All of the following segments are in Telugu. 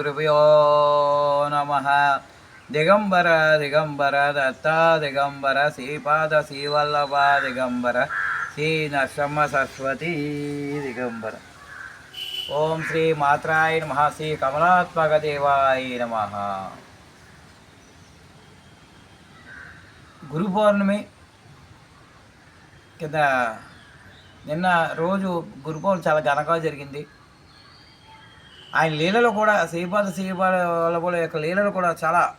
శ్రీగురుభ్యో నమ దిగంబర దిగంబర దత్త దిగంబర శ్రీపాద శ్రీవల్లభ దిగంబర శ్రీ నరసమ్మ సరస్వతి దిగంబర ఓం శ్రీ మాత్రాయ నమ శ్రీ కమలాత్మక దేవాయ నమ గురు పౌర్ణమి కింద నిన్న రోజు గురు పౌర్ణమి చాలా ఘనంగా జరిగింది. ఆయన లీలలో కూడా శ్రీపాద శ్రీపాద వాళ్ళ యొక్క లీలలో కూడా చాలా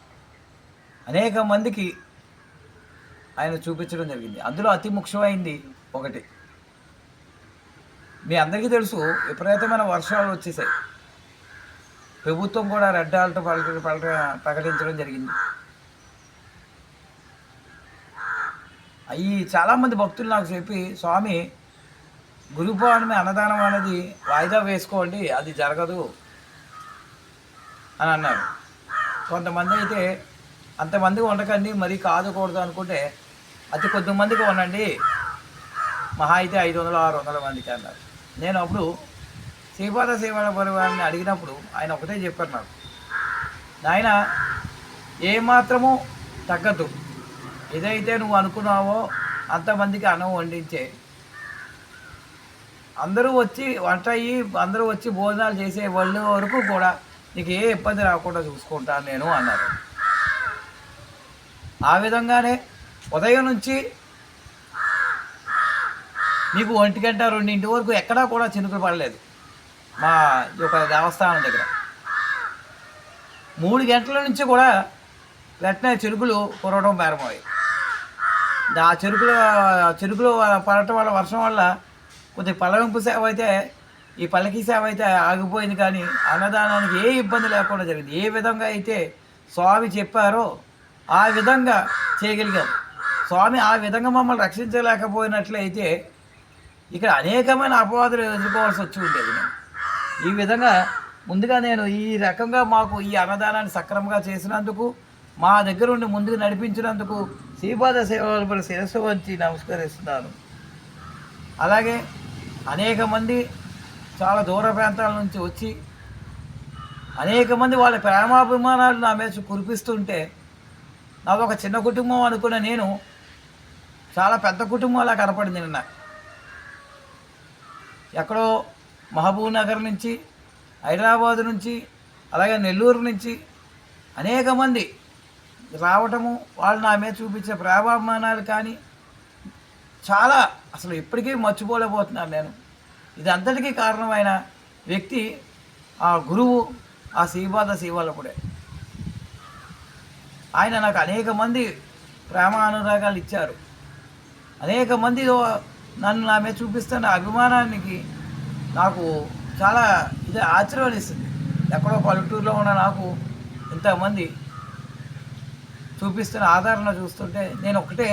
అనేక మందికి ఆయన చూపించడం జరిగింది. అందులో అతి ముఖ్యమైంది ఒకటి. మీ అందరికీ తెలుసు విపరీతమైన వర్షాలు వచ్చేసాయి. ప్రభుత్వం కూడా రెడ్ అలర్ట్ ప్రకటి ప్రకట- ప్రకటించడం జరిగింది. అవి చాలామంది భక్తులు నాకు చెప్పి స్వామి గురు పౌర్ణమి అన్నదానం అనేది వాయిదా వేసుకోండి అది జరగదు. అని అన్నారు. కొంతమంది అయితే అంతమంది వండకండి మరీ కాదుకూడదు అనుకుంటే అతి కొద్ది మందికి వండండి. మహా అయితే ఐదు వందలు ఆరు వందల మందికి అన్నారు. నేను అప్పుడు శ్రీపాద సేవల పరివారాన్ని అడిగినప్పుడు ఆయన ఒకటే చెప్పారు నాకు నాయన ఏమాత్రము తగ్గదు ఏదైతే నువ్వు అనుకున్నావో అంతమందికి అన్నం వండించే. అందరూ వచ్చి వంట అయ్యి అందరూ వచ్చి భోజనాలు చేసే వాళ్ళు వరకు కూడా నీకు ఏ ఇబ్బంది రాకుండా చూసుకుంటాను నేను అన్నారు. ఆ విధంగానే ఉదయం నుంచి నీకు ఒంటి గంట రెండింటి వరకు ఎక్కడా కూడా చినుకులు పడలేదు. మా యొక్క దేవస్థానం దగ్గర. మూడు గంటల నుంచి కూడా వెంటనే చెరుకులు కురవడం ప్రారంభమయ్యాయి ఆ చెరుకులు చెరుకులు పడటం వల్ల వర్షం వల్ల కొద్దిగా పల్లవింపు సేవ అయితే ఈ పల్లకి సేవ అయితే ఆగిపోయింది కానీ అన్నదానానికి ఏ ఇబ్బంది లేకుండా జరిగింది. ఏ విధంగా అయితే స్వామి చెప్పారో ఆ విధంగా చేయగలిగాం. స్వామి ఆ విధంగా మమ్మల్ని రక్షించలేకపోయినట్లయితే ఇక్కడ అనేకమైన అపవాదులు ఎదుర్కోవాల్సి వచ్చి ఉండేది. నేను ఈ విధంగా ముందుగా నేను ఈ రకంగా మాకు ఈ అన్నదానాన్ని సక్రమంగా చేసినందుకు మా దగ్గర ఉండి ముందుకు నడిపించినందుకు శ్రీపాద సేవల శిరస్సు వంచి నమస్కరిస్తున్నాను. అలాగే అనేక మంది చాలా దూర ప్రాంతాల నుంచి వచ్చి అనేక మంది వాళ్ళ ప్రేమాభిమానాలు నా మీద కురిపిస్తుంటే నాది ఒక చిన్న కుటుంబం అనుకున్న నేను చాలా పెద్ద కుటుంబంలా కనపడింది నిన్న. ఎక్కడో మహబూబ్ నగర్ నుంచి హైదరాబాద్ నుంచి అలాగే నెల్లూరు నుంచి అనేక మంది రావటము వాళ్ళు నా మీద చూపించే ప్రేమాభిమానాలు కానీ చాలా అసలు ఇప్పటికీ మర్చిపోలేకపోతున్నాను నేను. ఇది అంతటికీ కారణమైన వ్యక్తి ఆ గురువు ఆ శ్రీపాద శ్రీవల్లపుడే ఆయన నాకు అనేక మంది ప్రేమ అనురాగాలు ఇచ్చారు. అనేక మంది నన్ను నా మీద చూపిస్తున్న అభిమానానికి నాకు చాలా ఇది ఆశ్చర్యం ఇస్తుంది ఎక్కడో పల్లెటూరులో ఉన్న నాకు ఇంతమంది చూపిస్తున్న ఆదరణ చూస్తుంటే నేను ఒకటే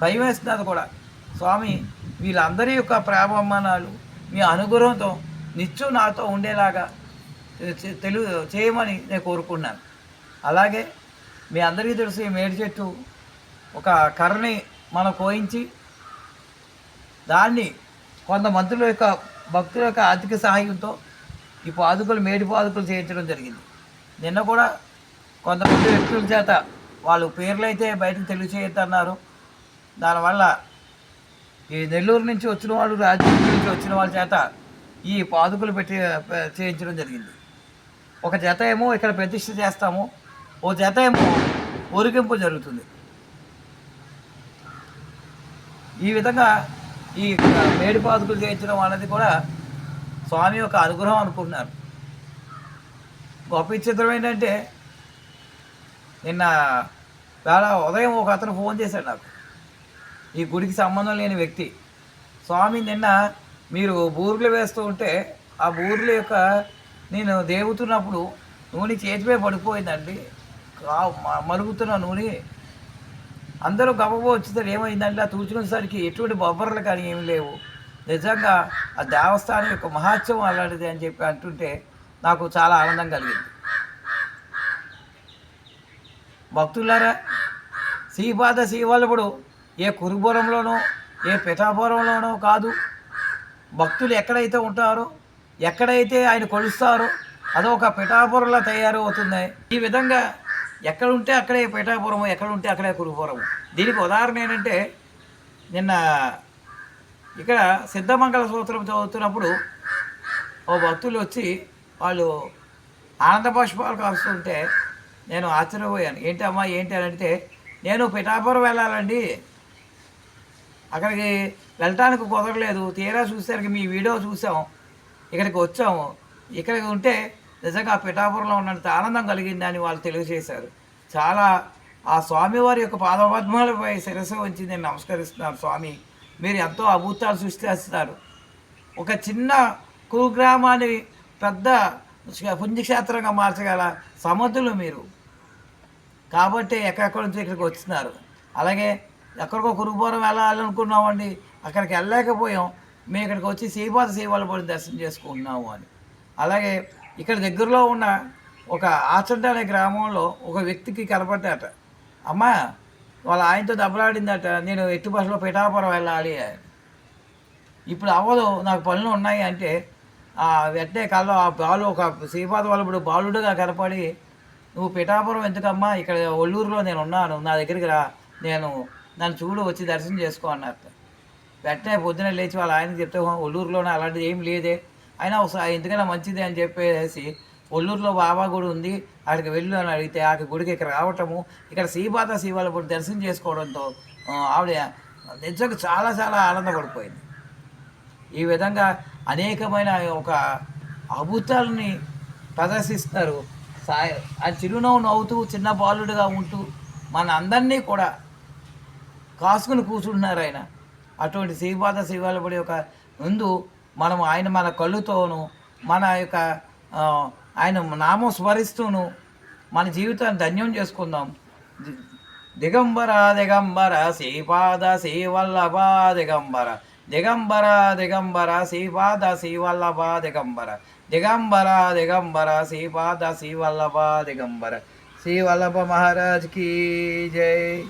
భయం వేస్తున్నది కూడా. స్వామి వీళ్ళందరి యొక్క ప్రేమాభిమానాలు మీ అనుగ్రహంతో నిత్యం నాతో ఉండేలాగా తెలు చేయమని నేను కోరుకున్నాను. అలాగే మీ అందరికీ తెలుసు ఈ మేడి చెట్టు ఒక కర్రని మనం కోయించి దాన్ని కొంత మంత్రుల యొక్క భక్తుల యొక్క ఆర్థిక సహాయంతో ఈ పాదుకలు మేడి పాదుకలు చేయించడం జరిగింది. నిన్న కూడా కొంతమంది వ్యక్తుల చేత వాళ్ళు పేర్లు అయితే బయటకు తెలియచేయద్దన్నారు. దానివల్ల ఈ నెల్లూరు నుంచి వచ్చిన వాళ్ళు రాజమండ్రి నుంచి వచ్చిన వాళ్ళ చేత ఈ పాదుకులు పెట్టి చేయించడం జరిగింది. ఒక జత ఏమో ఇక్కడ ప్రతిష్ఠ చేస్తాము ఓ జత ఏమో ఊరికింపు జరుగుతుంది. ఈ విధంగా ఈ మేడి పాదుకులు చేయించడం అనేది కూడా స్వామి యొక్క అనుగ్రహం అనుకుంటున్నారు. గొప్ప విచిత్రం ఏంటంటే నిన్న వేళ ఉదయం ఒక అతను ఫోన్ చేశాడు నాకు. ఈ గుడికి సంబంధం లేని వ్యక్తి. స్వామి నిన్న మీరు బూర్లు వేస్తూ ఉంటే ఆ బూర్ల యొక్క నేను దేవుతున్నప్పుడు నూనె చేతిపై పడిపోయిందండి. మ- మరుగుతున్న నూనె అందరూ గబగబా వచ్చేసరికి ఏమైందంటే ఆ తూచుకునేసరికి ఎటువంటి బొబ్బర్లు కానీ ఏమి లేవు. నిజంగా ఆ దేవస్థానం యొక్క మహాత్సవం అలాంటిది అని చెప్పి అంటుంటే నాకు చాలా ఆనందం కలిగింది. భక్తులారా శ్రీపాద శ్రీవల్లభుడు ఏ కురుపురంలోనో ఏ పిఠాపురంలోనో కాదు. భక్తులు ఎక్కడైతే ఉంటారో ఎక్కడైతే ఆయన కొలుస్తారో అదొక తయారు తయారవుతుంది. ఈ విధంగా ఎక్కడ ఉంటే అక్కడే పిఠాపురము ఎక్కడ ఉంటే అక్కడే కురుపురము దీనికి ఉదాహరణ ఏంటంటే నిన్న ఇక్కడ సిద్ధమంగళ సూత్రం చదువుతున్నప్పుడు ఓ భక్తులు వచ్చి వాళ్ళు ఆనంద పుష్పాలు కాస్తుంటే నేను ఆశ్చర్యపోయాను. ఏంటి అమ్మా ఏంటి? అని అంటే నేను పిఠాపురం వెళ్ళాలండి. అక్కడికి వెళ్ళటానికి కుదరలేదు. తీరా చూసేసరికి మీ వీడియో చూసాం. ఇక్కడికి వచ్చాము. ఇక్కడికి ఉంటే నిజంగా పిఠాపురంలో ఉన్నంత ఆనందం కలిగిందని వాళ్ళు తెలియజేశారు. చాలా ఆ స్వామివారి యొక్క పాదపద్మాలపై శిరస ఉంచి నేను నమస్కరిస్తున్నాను స్వామి. మీరు ఎంతో అభూతాలు సృష్టిస్తారు ఒక చిన్న కుగ్రామాన్ని పెద్ద పుణ్యక్షేత్రంగా మార్చగల సమర్థులు మీరు. కాబట్టి ఎక్కడెక్కడి నుంచి ఇక్కడికి వచ్చినారు. అలాగే ఎక్కడికో కురుపురం వెళ్ళాలనుకున్నామండి. అక్కడికి వెళ్ళలేకపోయాం. మేము ఇక్కడికి వచ్చి శ్రీపాద శ్రీవల్లభుని దర్శనం చేసుకుంటున్నాము అని. అలాగే ఇక్కడ దగ్గరలో ఉన్న ఒక ఆచంట అనే గ్రామంలో ఒక వ్యక్తికి కనపడ్డాట. అమ్మా వాళ్ళ ఆయనతో దెబ్బలాడిందట. నేను ఎట్టు బస్సులో పిఠాపురం వెళ్ళాలి అని. ఇప్పుడు అవ్వదు నాకు పనులు ఉన్నాయి అంటే ఆ వెంటనే కళ్ళు ఆ బాలు ఒక శ్రీపాద వల్లభుడు బాలుడుగా కనపడి నువ్వు పిఠాపురం ఎందుకమ్మా? ఇక్కడ ఒల్లూరులో నేను ఉన్నాను. నా దగ్గరికి రా. నేను నన్ను చూడు వచ్చి దర్శనం చేసుకో అన్నారు. వెంటనే పొద్దున లేచి వాళ్ళ ఆయనకి చెప్తే ఒల్లూరులోనే అలాంటిది ఏం లేదే. అయినా ఒకసారి ఎందుకైనా మంచిది? అని చెప్పేసి ఒల్లూరులో బాబా గుడి ఉంది. అక్కడికి వెళ్ళు అని అడిగితే ఆ గుడికి ఇక్కడ రావటము ఇక్కడ శ్రీపాద శివాలప్పుడు దర్శనం చేసుకోవడంతో ఆవిడ నిజంగా చాలా చాలా ఆనందపడిపోయింది. ఈ విధంగా అనేకమైన ఒక అద్భుతాలని ప్రదర్శిస్తారు. సాయ ఆ చిరునవ్వు నవ్వుతూ చిన్న బాలుడుగా ఉంటూ మన అందరినీ కూడా కాసుకుని కూర్చుంటున్నారు ఆయన. అటువంటి శ్రీపాద శ్రీవాళ్ళ పడి ఒక ముందు మనం ఆయన మన కళ్ళుతోనూ మన యొక్క ఆయన నామం స్మరిస్తూను మన జీవితాన్ని ధన్యం చేసుకుందాం. దిగంబర దిగంబర శ్రీపాద శ్రీవల్లభ దిగంబర. దిగంబర దిగంబర శ్రీపాద శ్రీవల్లభ దిగంబర. దిగంబర దిగంబర శ్రీపాద శ్రీవల్లభ దిగంబర. శ్రీవల్లభ మహారాజ్ కీ జై.